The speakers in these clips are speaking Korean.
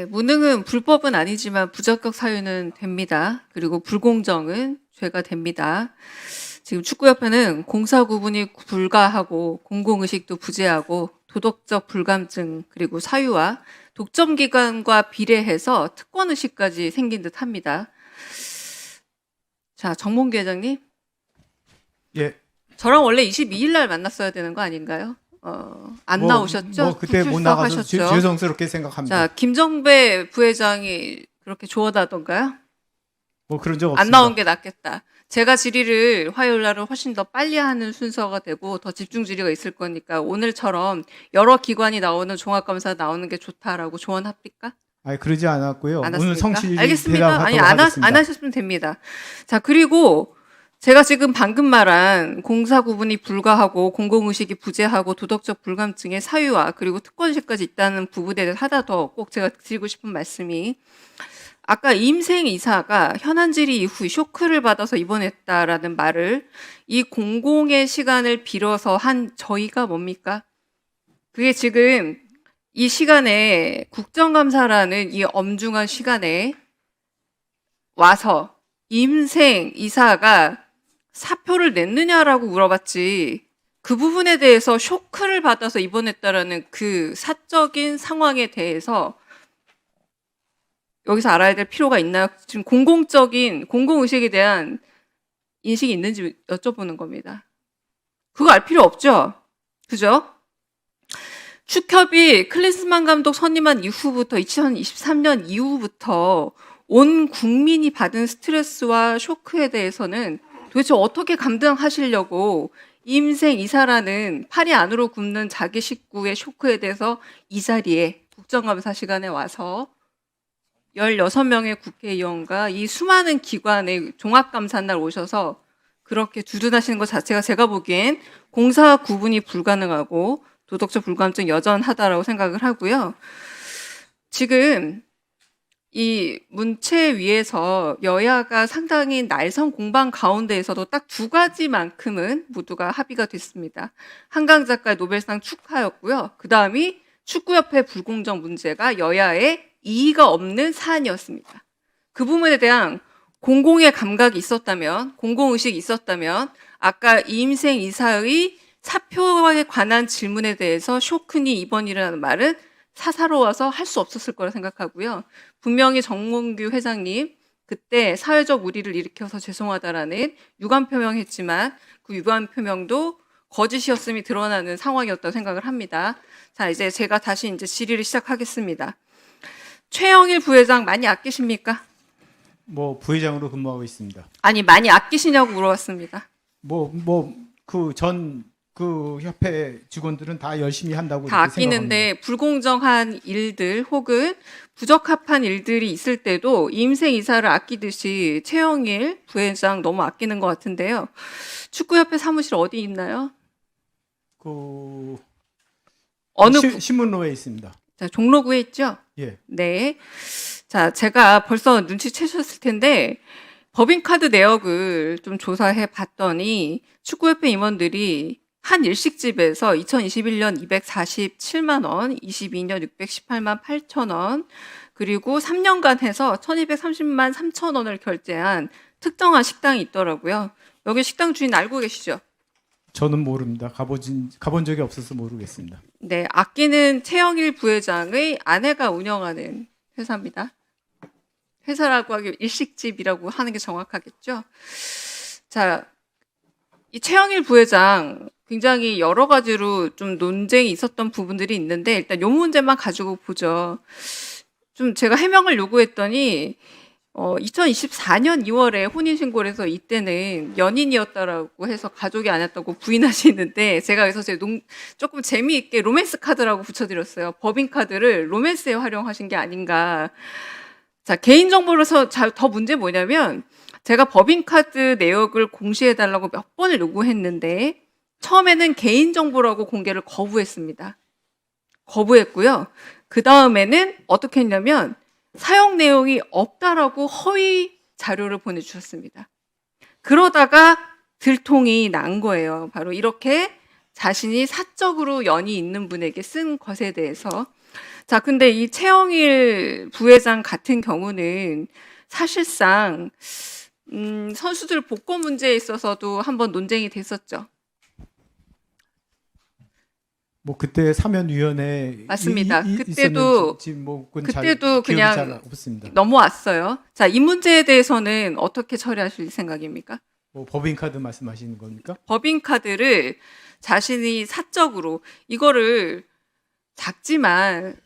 네, 무능은 불법은 아니지만 부적격 사유는 됩니다. 그리고 불공정은 죄가 됩니다. 지금 축구협회는 공사 구분이 불가하고 공공의식도 부재하고 도덕적 불감증 그리고 사유와 독점 기관과 비례해서 특권 의식까지 생긴 듯 합니다. 자, 정몽규 회장님. 예. 저랑 원래 22일 날 만났어야 되는 거 아닌가요? 어, 안 뭐, 나오셨죠? 뭐 그때 못 나가서 죄- 불출석하셨죠? 죄송스럽게 생각합니다. 자, 김정배 부회장이 그렇게 좋아하던가요? 뭐 그런 적 없습니다. 안 나온 게 낫겠다. 제가 질의를 화요일 날은 훨씬 더 빨리 하는 순서가 되고 더 집중 질의가 있을 거니까 오늘처럼 여러 기관이 나오는 종합감사 나오는 게 좋다라고 조언합니까? 아니 그러지 않았고요. 안 오늘? 성실히 알겠습니다. 아니 안, 하, 하겠습니다. 안 하셨으면 됩니다. 자 그리고 제가 지금 방금 말한 공사 구분이 불가하고 공공의식이 부재하고 도덕적 불감증의 사유와 그리고 특권식까지 있다는 부분에 대해서 하나 더 꼭 제가 드리고 싶은 말씀이 아까 임생 이사가 현안 질의 이후 쇼크를 받아서 입원했다라는 말을 이 공공의 시간을 빌어서 한 저희가 뭡니까? 그게 지금 이 시간에 국정감사라는 이 엄중한 시간에 와서 임생 이사가 사표를 냈느냐라고 물어봤지 그 부분에 대해서 쇼크를 받아서 입원했다라는 그 사적인 상황에 대해서 여기서 알아야 될 필요가 있나요? 지금 공공적인 공공의식에 대한 인식이 있는지 여쭤보는 겁니다. 그거 알 필요 없죠? 그죠? 축협이 클린스만 감독 선임한 이후부터 2023년 이후부터 온 국민이 받은 스트레스와 쇼크에 대해서는 도대체 어떻게 감당하시려고 임생 이사라는 팔이 안으로 굽는 자기 식구의 쇼크에 대해서 이 자리에 국정감사 시간에 와서 16명의 국회의원과 이 수많은 기관의 종합감사 날 오셔서 그렇게 두둔하시는 것 자체가 제가 보기엔 공사 구분이 불가능하고 도덕적 불감증 여전하다라고 생각을 하고요. 지금 이 문체 위에서 여야가 상당히 날선 공방 가운데에서도 딱 두 가지만큼은 모두가 합의가 됐습니다. 한강 작가의 노벨상 축하였고요. 그 다음이 축구협회 불공정 문제가 여야의 이의가 없는 사안이었습니다. 그 부분에 대한 공공의 감각이 있었다면, 공공의식이 있었다면, 아까 이임생 이사의 사표에 관한 질문에 대해서 쇼크니 입원이라는 말은 사사로워서 할 수 없었을 거라 생각하고요. 분명히 정몽규 회장님 그때 사회적 우리를 일으켜서 죄송하다라는 유감 표명했지만 그 유감 표명도 거짓이었음이 드러나는 상황이었다고 생각을 합니다. 자, 이제 제가 다시 이제 질의를 시작하겠습니다. 최영일 부회장 많이 아끼십니까? 뭐 부회장으로 근무하고 있습니다. 아니, 많이 아끼시냐고 물어봤습니다. 뭐 뭐 그 전 그 협회 직원들은 다 열심히 한다고 다. 아끼는데 불공정한 일들 혹은 부적합한 일들이 있을 때도 임생 이사를 아끼듯이 최영일 부회장 너무 아끼는 것 같은데요. 축구협회 사무실 어디 있나요? 그 어느 시- 구- 신문로에 있습니다. 자, 종로구에 있죠? 예. 네. 자, 제가 벌써 눈치채셨을 텐데 법인카드 내역을 좀 조사해 봤더니 축구협회 임원들이 한 일식집에서 2021년 247만 원, 22년 618만 8천 원, 그리고 3년간 해서 1230만 3천 원을 결제한 특정한 식당이 있더라고요. 여기 식당 주인 알고 계시죠? 저는 모릅니다. 가보진 가본 적이 없어서 모르겠습니다. 네, 아끼는 최영일 부회장의 아내가 운영하는 회사입니다. 회사라고 하기 일식집이라고 하는 게 정확하겠죠. 자, 이 최영일 부회장 굉장히 여러 가지로 좀 논쟁이 있었던 부분들이 있는데 일단 요 문제만 가지고 보죠. 좀 제가 해명을 요구했더니 어, 2024년 2월에 혼인 신고를 해서 이때는 연인이었다라고 해서 가족이 아니었다고 부인하시는데 제가 그래서 제 농, 조금 재미있게 로맨스 카드라고 붙여드렸어요. 법인 카드를 로맨스에 활용하신 게 아닌가. 자, 개인 정보로서 자- 더 문제 뭐냐면 제가 법인 카드 내역을 공시해달라고 몇 번을 요구했는데 처음에는 개인정보라고 공개를 거부했습니다. 거부했고요. 그 다음에는 어떻게 했냐면 사용 내용이 없다라고 허위 자료를 보내주셨습니다. 그러다가 들통이 난 거예요. 바로 이렇게 자신이 사적으로 연이 있는 분에게 쓴 것에 대해서 자, 근데 이 최영일 부회장 같은 경우는 사실상 음, 선수들 복권 문제에 있어서도 한번 논쟁이 됐었죠. 뭐 그때 사면위원회 맞습니다. 이- 이- 그때도- 뭐 그때도 그냥. 넘어왔어요. 자, 이 문제에 대해서는 어떻게 처리하실 생각입니까? 뭐 법인 카드 말씀하시는 겁니까? 법인 카드를 자신이 사적으로 이거를 작지만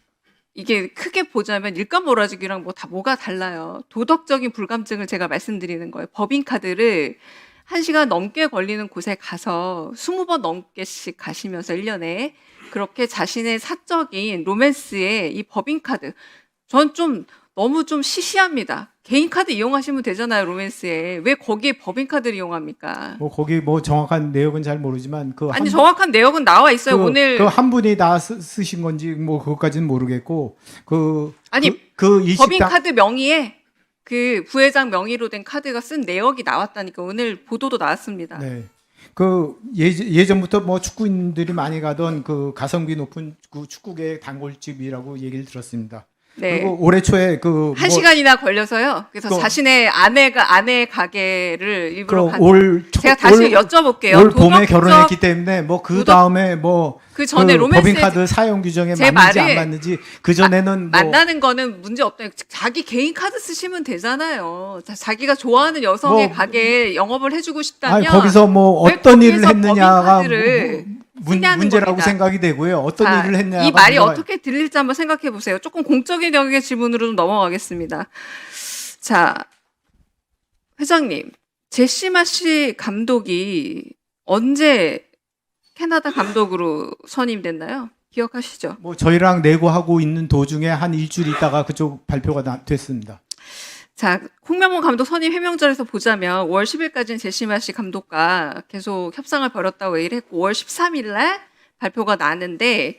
이게 크게 보자면 일감 몰아주기랑 뭐 다 뭐가 달라요. 도덕적인 불감증을 제가 말씀드리는 거예요. 법인 카드를 한 시간 넘게 걸리는 곳에 가서 20번 넘게씩 가시면서 1년에 그렇게 자신의 사적인 로맨스에 이 법인카드 전 좀 너무 좀 시시합니다. 개인 카드 이용하시면 되잖아요, 로맨스에. 왜 거기에 법인 카드를 이용합니까? 뭐 거기 뭐 정확한 내용은 잘 모르지만 그 아니 한- 정확한 내역은 나와 있어요. 그, 오늘 그 한 분이 다 쓰, 쓰신 건지 뭐 그것까지는 모르겠고 그 아니, 그, 그 법인 카드 명의에 그 부회장 명의로 된 카드가 쓴 내역이 나왔다니까 오늘 보도도 나왔습니다. 네. 그 예전, 예전부터 뭐 축구인들이 많이 가던 그 가성비 높은 그 축구계 단골집이라고 얘기를 들었습니다. 네. 그리고 올해 초에 그한 시간이나 걸려서요. 그래서 그- 자신의 아내가 아내 가게를 일부러 간. 그올 제가 다시 여쭤볼게요. 올 봄에 결혼했기 때문에 뭐 그 다음에 뭐 그 전에 그 로맨스 법인카드 사용 규정에 제 맞는지 안 맞는지 그 전에는 뭐 만나는 거는 문제 없다. 자기 개인 카드 쓰시면 되잖아요. 자, 자기가 좋아하는 여성의 뭐- 가게에 영업을 해주고 싶다면 아니 거기서 뭐왜 어떤 일을 했느냐가 뭐- 뭐 문, 문제라고 겁니다. 생각이 되고요. 어떤 자, 일을 했냐가 이 말이 문제가- 어떻게 들릴지 한번 생각해 보세요. 조금 공적인 영역의 질문으로 좀 넘어가겠습니다. 자, 회장님, 제시마 씨 감독이 언제 캐나다 감독으로 선임됐나요? 기억하시죠? 뭐 저희랑 내고하고 있는 도중에 한 일주일 있다가 그쪽 발표가 나- 됐습니다. 자, 홍명훈 감독 선임 해명절에서 보자면 5월 10일까지는 제시마 씨 감독과 계속 협상을 벌였다고 얘기를 했고 5월 13일 날 발표가 나는데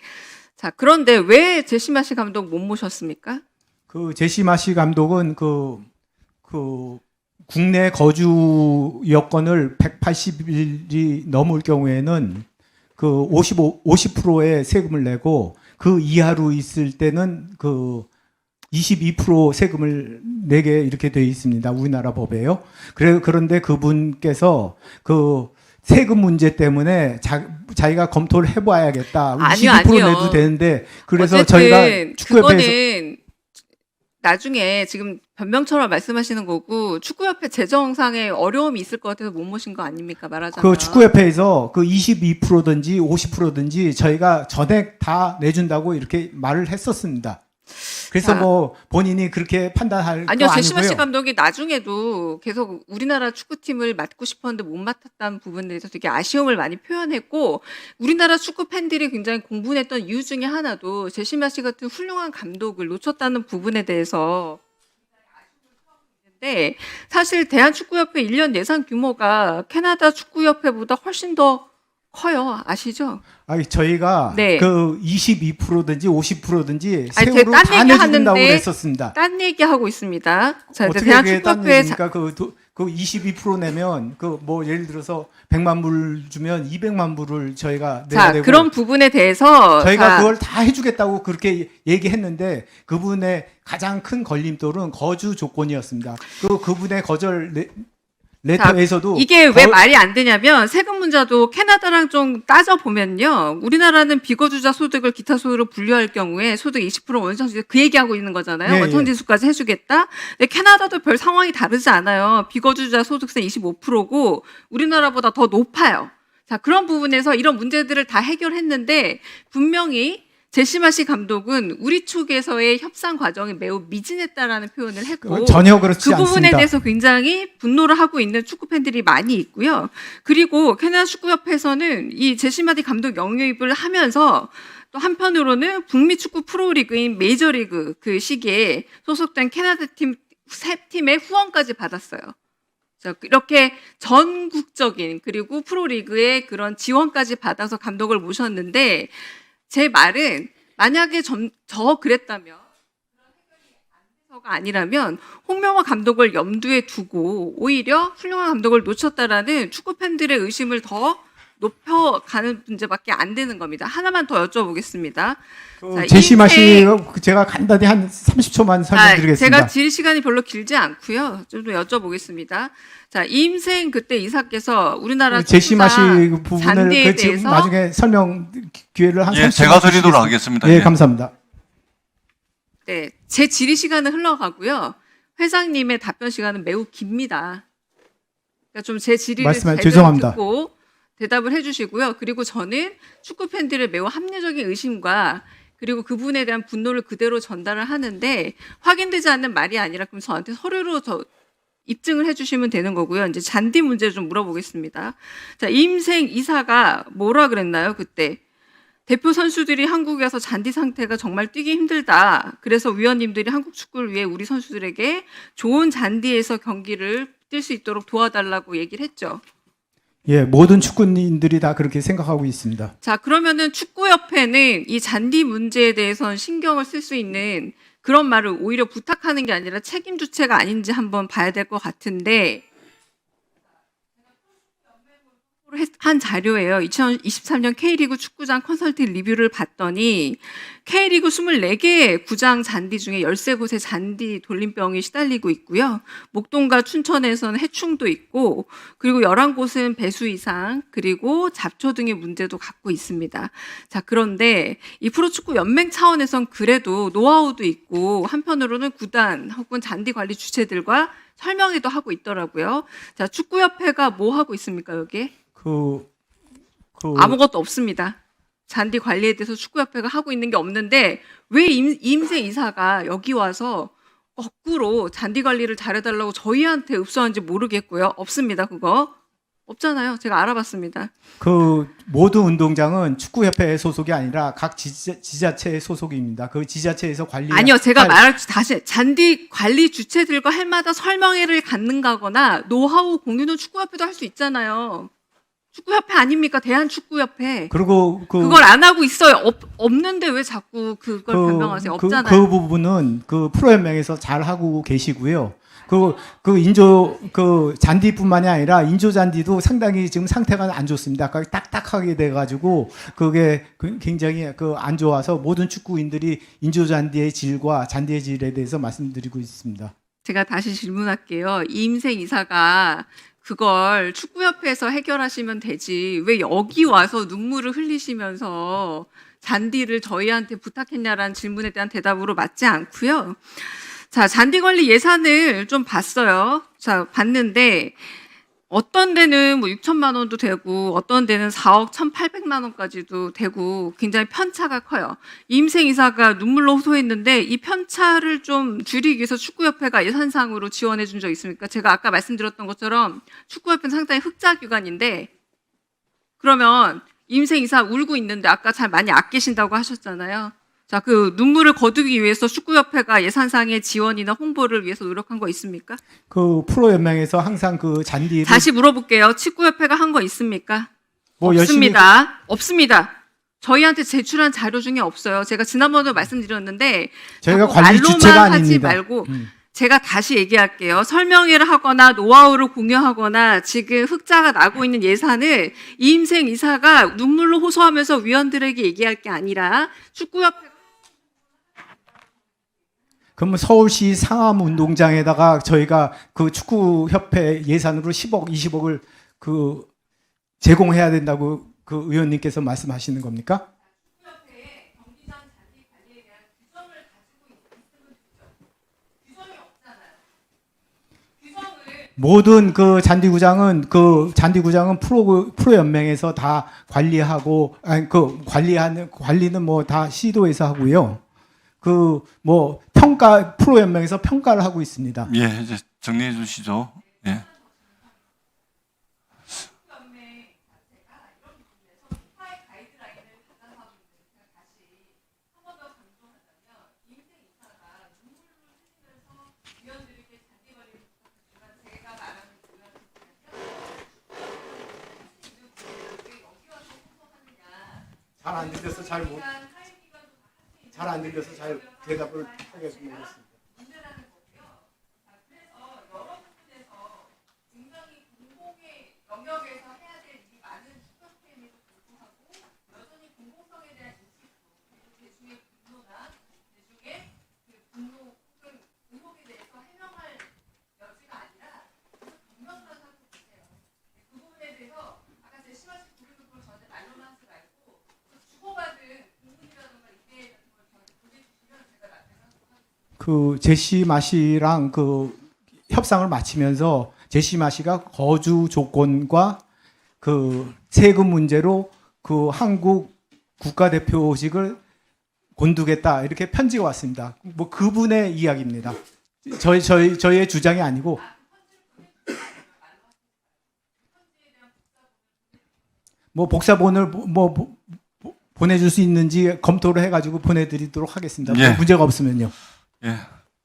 자, 그런데 왜 제시마 씨 감독 못 모셨습니까? 그 제시마 씨 감독은 그, 그 국내 거주 여건을 180일이 넘을 경우에는 그 55, 50%의 세금을 내고 그 이하로 있을 때는 그 22% 세금을 내게 이렇게 되어 있습니다. 우리나라 법에요. 그래, 그런데 그분께서 그 세금 문제 때문에 자, 자기가 검토를 해봐야겠다. 아니요, 22% 아니요. 내도 되는데 그래서 저희가 축구협회에서 나중에 지금 변명처럼 말씀하시는 거고 축구협회 재정상에 어려움이 있을 것 같아서 못 모신 거 아닙니까 말하자면 그 축구협회에서 그 22%든지 50%든지 저희가 전액 다 내준다고 이렇게 말을 했었습니다. 그래서 자. 뭐 본인이 그렇게 판단할 아니요 거 제시마 씨 아니고요. 감독이 나중에도 계속 우리나라 축구팀을 맡고 싶었는데 못 맡았다는 부분에 대해서 되게 아쉬움을 많이 표현했고 우리나라 축구 팬들이 굉장히 공분했던 이유 중에 하나도 제시마 씨 같은 훌륭한 감독을 놓쳤다는 부분에 대해서 근데 사실 대한축구협회 1년 예산 규모가 캐나다 축구협회보다 훨씬 더 커요. 아시죠? 아니 저희가 네. 그 22%든지 50%든지 아니, 세후로 제가 딴다 얘기 내준다고 하는데 그랬었습니다. 딴 얘기 하고 있습니다. 자, 어떻게 그게 딴 대한축구협회 얘기입니까? 그, 도- 그22% 내면 그 뭐 예를 들어서 100만 불 주면 200만 불을 저희가 내야 자, 되고 그런 부분에 대해서 저희가 자, 그걸 다 해주겠다고 그렇게 얘기했는데 그분의 가장 큰 걸림돌은 거주 조건이었습니다. 그 그분의 거절 레, 레터에서도 이게 왜 거- 말이 안 되냐면 세금 문제도 캐나다랑 좀 따져 보면요. 우리나라는 비거주자 소득을 기타 소득으로 분류할 경우에 소득 20% 원천지 그 얘기하고 있는 거잖아요. 예, 예. 원천지수까지 해주겠다. 근데 캐나다도 별 상황이 다르지 않아요. 비거주자 소득세 25%고 우리나라보다 더 높아요. 자 그런 부분에서 이런 문제들을 다 해결했는데 분명히 제시마 씨 감독은 우리 측에서의 협상 과정이 매우 미진했다라는 표현을 했고 전혀 그렇지 그 부분에 않습니다. 대해서 굉장히 분노를 하고 있는 축구 팬들이 많이 있고요. 그리고 캐나다 축구협회에서는 이 제시마디 감독 영입을 하면서 또 한편으로는 북미 축구 프로리그인 메이저리그 그 시기에 소속된 캐나다 팀 세 팀의 후원까지 받았어요. 자, 이렇게 전국적인 그리고 프로리그의 그런 지원까지 받아서 감독을 모셨는데 제 말은 만약에 점- 저 그랬다면 가 아니라면 홍명화 감독을 염두에 두고 오히려 훌륭한 감독을 놓쳤다라는 축구 팬들의 의심을 더 높여가는 문제밖에 안 되는 겁니다. 하나만 더 여쭤보겠습니다. 그 자, 제시마 씨 인생- 제가 간단히 한 30초만 아, 설명드리겠습니다. 제가 질 시간이 별로 길지 않고요. 좀 더 여쭤보겠습니다. 자, 임생 그때 이사께서 우리나라 그 제시마 씨 축구가 그 부분을 그 지금 대해서 나중에 설명 기회를 한 예, 30초만 제가 드리도록. 하겠습니다. 예, 예. 감사합니다. 네, 제 질의 시간은 흘러가고요. 회장님의 답변 시간은 매우 깁니다. 그러니까 좀 제 질의를 말씀하- 제대로 죄송합니다. 듣고 대답을 해주시고요. 그리고 저는 축구 팬들의 매우 합리적인 의심과 그리고 그분에 대한 분노를 그대로 전달을 하는데 확인되지 않는 말이 아니라 그럼 저한테 서류로 저 입증을 해주시면 되는 거고요. 이제 잔디 문제 좀 물어보겠습니다. 자, 임생 이사가 뭐라 그랬나요 그때? 대표 선수들이 한국에 서 잔디 상태가 정말 뛰기 힘들다. 그래서 위원님들이 한국 축구를 위해 우리 선수들에게 좋은 잔디에서 경기를 뛸 수 있도록 도와달라고 얘기를 했죠. 예, 모든 축구인들이 다 그렇게 생각하고 있습니다. 자, 그러면은 축구협회는 이 잔디 문제에 대해서는 신경을 쓸 수 있는 그런 말을 오히려 부탁하는 게 아니라 책임 주체가 아닌지 한번 봐야 될 것 같은데 한 자료예요. 2023년 K리그 축구장 컨설팅 리뷰를 봤더니 K리그 24개 구장 잔디 중에 13곳의 잔디 돌림병이 시달리고 있고요. 목동과 춘천에서는 해충도 있고 그리고 11곳은 배수 이상 그리고 잡초 등의 문제도 갖고 있습니다. 자, 그런데 이 프로축구 연맹 차원에선 그래도 노하우도 있고 한편으로는 구단 혹은 잔디 관리 주체들과 설명회도 하고 있더라고요. 자, 축구협회가 뭐 하고 있습니까, 여기에? 그, 그 아무것도 없습니다. 잔디 관리에 대해서 축구협회가 하고 있는 게 없는데 왜 임, 임세 이사가 여기 와서 거꾸로 잔디 관리를 잘해달라고 저희한테 읍소한지 모르겠고요. 없습니다. 그거 없잖아요. 제가 알아봤습니다. 그 모든 운동장은 축구협회 소속이 아니라 각 지자, 지자체 소속입니다. 그 지자체에서 관리 아니요, 제가 말할 다시 잔디 관리 주체들과 해마다 설명회를 갖는가거나 노하우 공유는 축구협회도 할 수 있잖아요. 축구협회 아닙니까? 대한축구협회. 그리고 그 그걸 안 하고 있어요. 없, 없는데 왜 자꾸 그걸 변명하세요? 그, 없잖아요. 그 부분은 그 프로연맹에서 잘 하고 계시고요. 그, 그 인조, 그 잔디뿐만이 아니라 인조 잔디도 상당히 지금 상태가 안 좋습니다. 아까 딱딱하게 돼가지고 그게 그 굉장히 그 안 좋아서 모든 축구인들이 인조 잔디의 질과 잔디의 질에 대해서 말씀드리고 있습니다. 제가 다시 질문할게요. 이임생 이사가 그걸 축구협회에서 해결하시면 되지. 왜 여기 와서 눈물을 흘리시면서 잔디를 저희한테 부탁했냐라는 질문에 대한 대답으로 맞지 않고요. 자, 잔디 관리 예산을 좀 봤어요. 자, 봤는데 어떤 데는 뭐 6천만 원도 되고 어떤 데는 4억 1,800만 원까지도 되고 굉장히 편차가 커요. 임생 이사가 눈물로 호소했는데 이 편차를 좀 줄이기 위해서 축구협회가 예산상으로 지원해 준 적 있습니까? 제가 아까 말씀드렸던 것처럼 축구협회는 상당히 흑자 기관인데 그러면 임생 이사 울고 있는데 아까 잘 많이 아끼신다고 하셨잖아요. 자, 그 눈물을 거두기 위해서 축구협회가 예산상의 지원이나 홍보를 위해서 노력한 거 있습니까? 그 프로 연맹에서 항상 그 잔디를 다시 물어볼게요. 축구협회가 한 거 있습니까? 뭐 열심히 없습니다. 없습니다. 저희한테 제출한 자료 중에 없어요. 제가 지난번에도 말씀드렸는데 저희가 자꾸 관리 말로만 주체가 하지 아닙니다. 말고 음. 제가 다시 얘기할게요. 설명회를 하거나 노하우를 공유하거나 지금 흑자가 나고 있는 예산을 이임생 이사가 눈물로 호소하면서 위원들에게 얘기할 게 아니라 축구협회 그러면 서울시 상암 운동장에다가 저희가 그 축구 협회 예산으로 10억, 20억을 그 제공해야 된다고 그 의원님께서 말씀하시는 겁니까? 모든 그 잔디구장은 그 잔디구장은 프로 프로 연맹에서 다 관리하고 아니 그 관리하는 관리는 뭐 다 시도에서 하고요. 그 뭐 평가 프로 연맹에서 평가를 하고 있습니다. 예, 이제 정리해 주시죠. 예. 잘안 들려서 잘못 잘 안 들려서 잘 대답을 하겠습니다. 영역에서 해야 될 이 많은 축구협회 그 제시 마씨랑 그 협상을 마치면서 제시 마씨가 거주 조건과 그 세금 문제로 그 한국 국가대표직을 곤두겠다 이렇게 편지가 왔습니다. 뭐 그분의 이야기입니다. 저희 저희 저희의 주장이 아니고 뭐 복사본을 뭐, 뭐 보- 보- 보내줄 수 있는지 검토를 해가지고 보내드리도록 하겠습니다. 뭐 예. 문제가 없으면요. Yeah.